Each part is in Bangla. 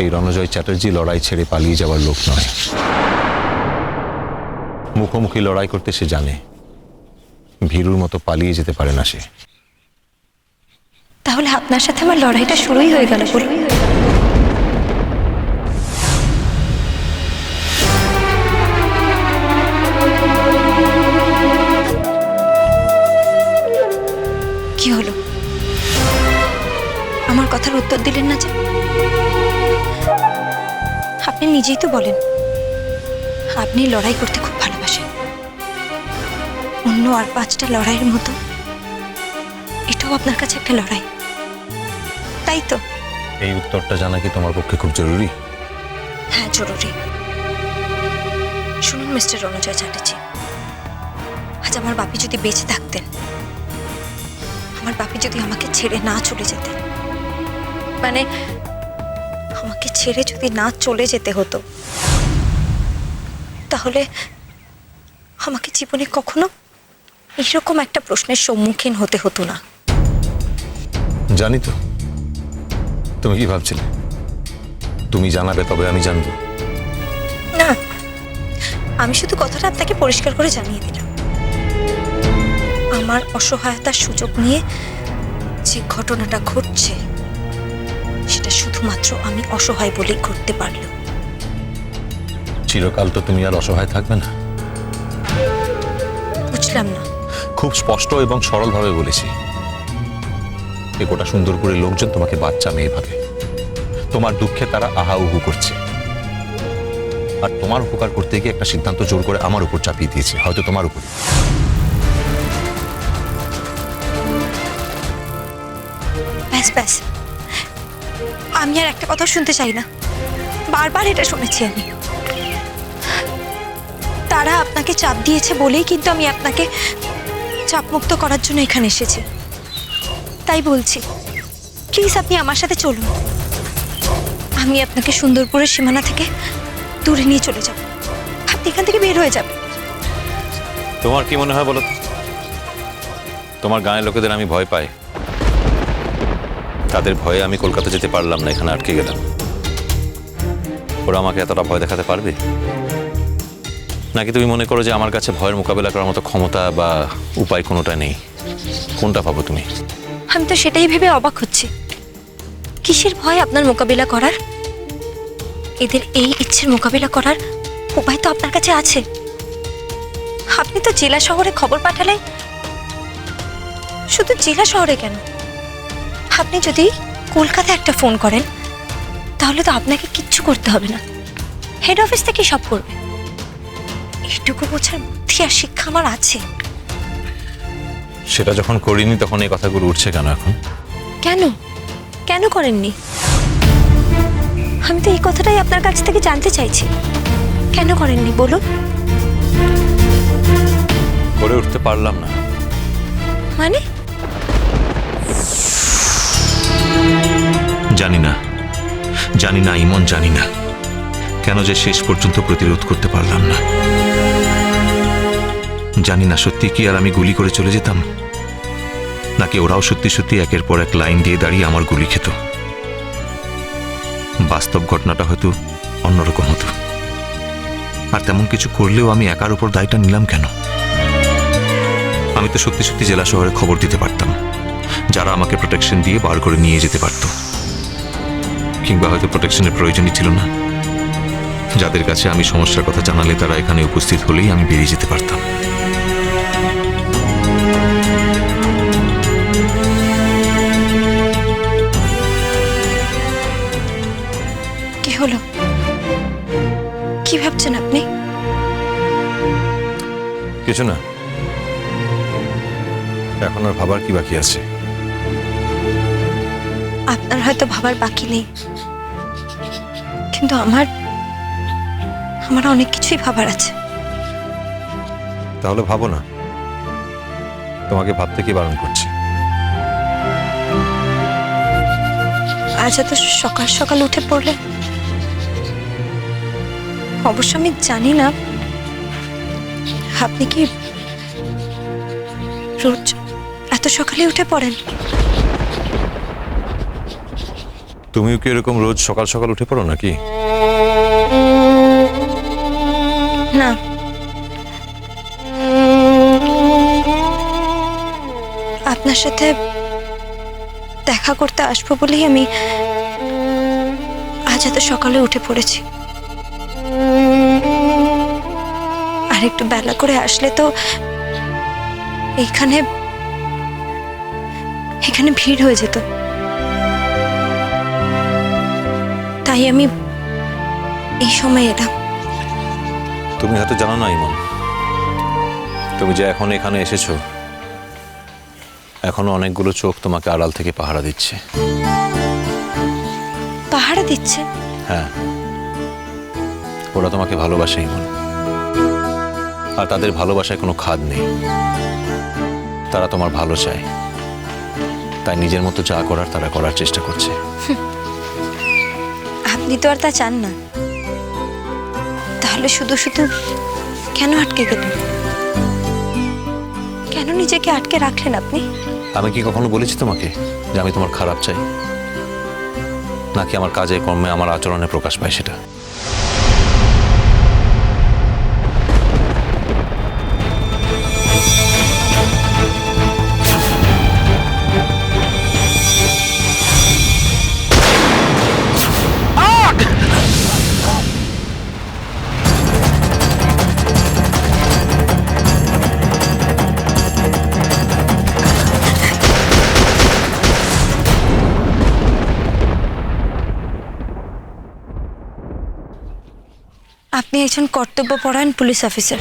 এই রণজয় চ্যাটার্জি লড়াই ছেড়ে পালিয়ে যাওয়ার লোক নয়। মুখোমুখি লড়াই করতে সে জানে। ভীরুর মতো পালিয়ে যেতে পারে না সে। তাহলে আপনার সাথে আমার লড়াইটা শুরুই হয়ে গেল কি হলো? আমার কথার উত্তর দিলেন না যে আপনি নিজেই তো বলেন। আপনি লড়াই করতে খুব ভালোবাসেন। অন্য আর পাঁচটা লড়াইয়ের মতো। এটাও আপনার কাছে একটা লড়াই। তাই তো। এই উত্তরটা জানা কি তোমার পক্ষে খুব জরুরি? হ্যাঁ জরুরি। শুনুন মিস্টার রণজয় চ্যাটার্জি আজ আমার বাপি যদি বেঁচে থাকতেন আমার বাপি যদি আমাকে ছেড়ে না চলে যেতেন মানে ছেড়ে যদি না চলে যেতে হতো তাহলে আমাকে জীবনে কখনো এরকম একটা প্রশ্নের সম্মুখীন হতে হতো না। জানি তো। তুমি কি ভাবছিলে? তুমি জানাবে তবে আমি জানব। না আমি শুধু কথাটা আপনাকে পরিষ্কার করে জানিয়ে দিলাম। আমার অসহায়তার সুযোগ নিয়ে যে ঘটনাটা ঘটছে সেটা শুধুমাত্র আমি অসহায় বলেই ঘটতে পারল। চিরকাল তো তুমি আর অসহায় থাকবে না। বুঝলাম না। খুব স্পষ্ট এবং সরলভাবে বলেছি। এ গোটা সুন্দরপুরের লোকজন তোমাকে বাচ্চা মেয়ে ভাবে। তোমার দুঃখে তারা আহা উহু করছে। আর তোমার উপকার করতে গিয়ে একটা সিদ্ধান্ত জোর করে আমার উপর চাপিয়ে দিয়েছে হয়তো তোমার উপর। ব্যাস ব্যাস। আমি আর একটা কথা শুনতে চাই না। বারবার এটা শুনেছি আমি। তারা আপনাকে চাপ দিয়েছে বলেই কিন্তু আমি আপনাকে চাপমুক্ত করার জন্য এখানে এসেছি। তাই বলছি প্লিজ আপনি আমার সাথে চলুন। আমি আপনাকে সুন্দরপুরের সীমানা থেকে দূরে নিয়ে চলে যাব। আপনি এখান থেকে বের হয়ে যাবেন। তোমার কি মনে হয় বলো তোমার গাঁয়ের লোকেদের আমি ভয় পাই। তাদের ভয়ে আমি কলকাতা যেতে পারলাম না, এখানে আটকে গেলাম। ওরা আমাকে এতটা ভয় দেখাতে পারবে? নাকি তুমি মনে করো যে আমার কাছে ভয়ের মোকাবেলা করার মতো ক্ষমতা বা উপায় কোনোটা নেই? কোনটা পাবো তুমি? আমি তো সেটাই ভেবে অবাক হচ্ছি। কিসের ভয় আপনার মোকাবিলা করার? এদের এই ইচ্ছের মোকাবিলা করার উপায় তো আপনার কাছে আছে। আপনি তো জেলা শহরে খবর পাঠালে শুধু জেলা শহরে কেন? আপনি যদি কলকাতায় একটা ফোন করেন তাহলে তো আপনাকে কিচ্ছু করতে হবে না। হেড অফিস থেকে সব করবে। এইটুকু বোঝার বুদ্ধি আর শিক্ষা আমার আছে। সেটা যখন করিনি তখন এই কথাগুলো উঠছে কেন এখন? কেন? কেন করেননি? আমি তো এই কথাটাই আপনার কাছ থেকে জানতে চাইছি। কেন করেননি বলুন? করে উঠতে পারলাম না। মানে? জানি না। জানি না, ইমন জানি না। কেন যে শেষ পর্যন্ত প্রতিরোধ করতে পারলাম না। জানি না সত্যি কি আর আমি গুলি করে চলে যেতাম। নাকি ওরাও সত্যি সত্যি একের পর এক লাইন দিয়ে দাঁড়িয়ে আমার গুলি খেত। বাস্তব ঘটনাটা হয়তো অন্যরকম হতো। আর তেমন কিছু করলেও আমি একার উপর দায়টা নিলাম কেন? আমি তো সত্যি সত্যি জেলা শহরে খবর দিতে পারতাম। যারা আমাকে প্রোটেকশন দিয়ে বার করে নিয়ে যেতে পারতো। কিংবা হয়তো প্রোটেকশনের প্রয়োজনই ছিল না। যাদের কাছে আমি সমস্যার কথা জানালে তারা এখানে উপস্থিত হলেই আমি বেরিয়ে যেতে পারতাম। কি হলো? কি ভাবছেন আপনি? কিছু না। এখন আর ভাবার কি বাকি আছে? আপনার হয়তো ভাবার বাকি নেই। কিন্তু আমার আমার অনেক কিছুই ভাবার আছে। তাহলে ভাবো না। তোমাকে ভাবতে কি বারণ করছে? আজ এত সকাল সকাল উঠে পড়লে অবশ্য আমি জানি না আপনি কি রোজ এত সকালে উঠে পড়েন? তুমিও কি এরকম রোজ সকাল সকাল উঠে পড়ো নাকি? না। আপনার সাথে দেখা করতে আসব বলেই আমি আজ এত সকালে উঠে পড়েছি। আর একটু বেলা করে আসলে তো এইখানে এখানে ভিড় হয়ে যেত। তাই আমি এই সময় এটা তুমি হয়তো জানো না ইমন। তুমি যে এখন এখানে এসেছ এখনও অনেকগুলো চোখ তোমাকে আড়াল থেকে পাহারা দিচ্ছে। পাহারা দিচ্ছে? হ্যাঁ। ওরা তোমাকে ভালোবাসে ইমন। আর তাদের ভালোবাসায় কোনো খাদ নেই। তারা তোমার ভালো চায়। তাই নিজের মতো যা করার তারা করার চেষ্টা করছে। আপনি তো আর তা চান না। তাহলে শুধু শুধু কেন আটকে গেলেন কেন নিজেকে আটকে রাখলেন আপনি? আমি কি কখনো বলেছি তোমাকে যে আমি তোমার খারাপ চাই? নাকি আমার কাজে কর্মে আমার আচরণে প্রকাশ পায় সেটা? আপনি একজন কর্তব্যপরায়ণ পুলিশ অফিসার।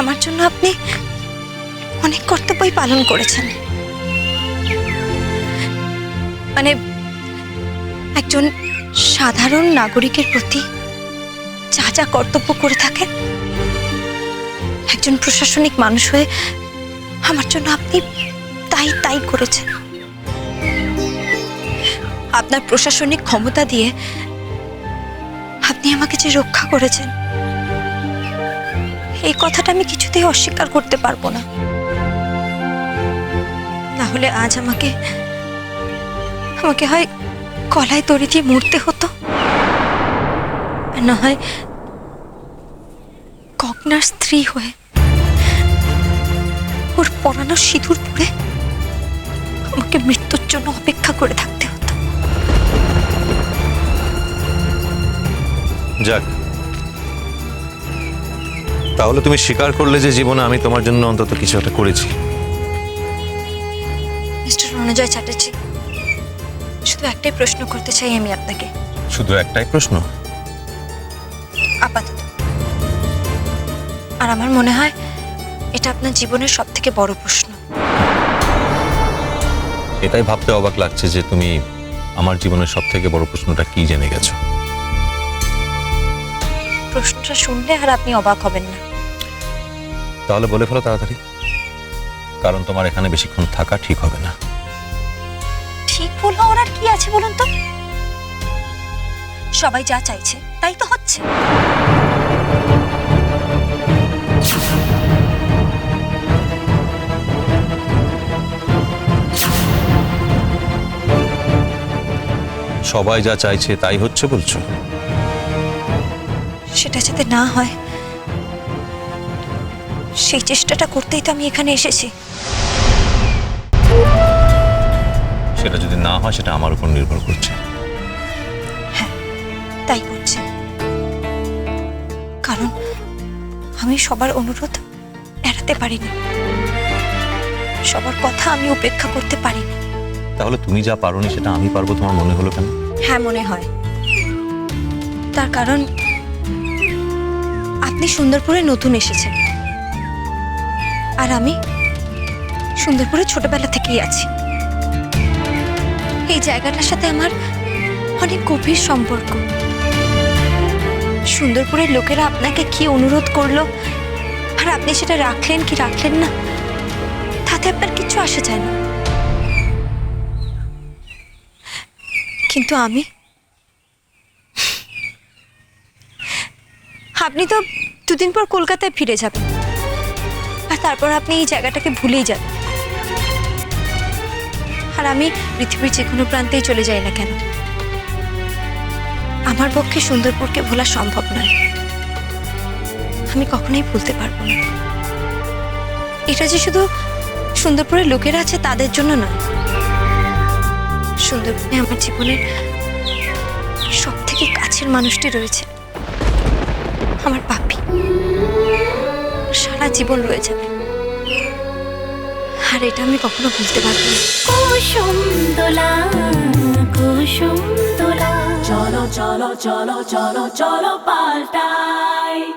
আমার জন্য আপনি অনেক কর্তব্যই পালন করেছেন। মানে একজন সাধারণ নাগরিকের প্রতি যা যা কর্তব্য করে থাকেন, একজন প্রশাসনিক মানুষ হয়ে আমার জন্য আপনি তাই তাই করেছেন। আপনার প্রশাসনিক ক্ষমতা দিয়ে আপনি আমাকে যে রক্ষা করেছেন, এই কথাটা আমি কিছুতেই অস্বীকার করতে পারব না। হলে আজ আমাকে আমাকে হয় কলায় তরি দিয়ে মরতে হতো না হয় কগনার স্ত্রী হয়ে ওর পরানো সিঁদুর পরে আমাকে মৃত্যুর জন্য অপেক্ষা করে থাকতে যাক। তাহলে তুমি স্বীকার করলে যে জীবনে আমি তোমার জন্য অন্তত কিছু একটা করেছি। মিস্টার রণজয় চ্যাটার্জি শুধু একটাই প্রশ্ন করতে চাই আমি আপনাকে। শুধু একটাই প্রশ্ন? আপাতত। আর আমার মনে হয় এটা আপনার জীবনের সব থেকে বড় প্রশ্ন। এটাই ভাবতে অবাক লাগছে যে তুমি আমার জীবনের সব থেকে বড় প্রশ্নটা কি জেনে গেছো। প্রশ্নটা শুনলে আর আপনি অবাক হবেন না। তাহলে বলে ফেলো তাড়াতাড়ি। কারণ তোমার এখানে বেশিক্ষণ থাকা ঠিক হবে না। ঠিক ভুল হওয়ার আর কি আছে বলুন তো? সবাই যা চাইছে তাই তো হচ্ছে। সবাই যা চাইছে তাই হচ্ছে বলছো? সেটা যাতে না হয় সেই চেষ্টাটা করতেই তো আমি এখানে এসেছি। সেটা যদি না হয় সেটা আমার উপর নির্ভর করছে। তাই করছে। কারণ আমি সবার অনুরোধ এড়াতে পারিনি। সবার কথা আমি উপেক্ষা করতে পারিনি। তাহলে তুমি যা পারোনি সেটা আমি পারব তোমার মনে হলো কেন? হ্যাঁ মনে হয়। তার কারণ আপনি সুন্দরপুরে নতুন এসেছেন। আর আমি সুন্দরপুরে ছোটবেলা থেকেই আছি। এই জায়গাটার সাথে আমার অনেক গভীর সম্পর্ক। সুন্দরপুরের লোকেরা আপনাকে কি অনুরোধ করল? আর আপনি সেটা রাখলেন কি রাখলেন না? তাতে আপনার কিছু আসে যায় না। কিন্তু আমি? আপনি তো দুদিন পর কলকাতায় ফিরে যাবেন আর তারপর আপনি এই জায়গাটাকে ভুলেই যাবেন। আর আমি পৃথিবীর যে কোনো প্রান্তেই চলে যাই না কেন? আমার পক্ষে সুন্দরপুরকে ভোলা সম্ভব নয়। আমি কখনোই ভুলতে পারব না। এটা যে শুধু সুন্দরপুরের লোকেরা আছে তাদের জন্য নয়। সুন্দরপুরে আমার জীবনের সব থেকে কাছের মানুষটি রয়েছে। আমার পাপি। সারা জীবন রয়ে যাবে। আর এটা আমি কখনো বুঝতে পারব না। কুসুম দোলা কুসুম দোলা। চলো চলো চলো চলো চলো পাল্টাই।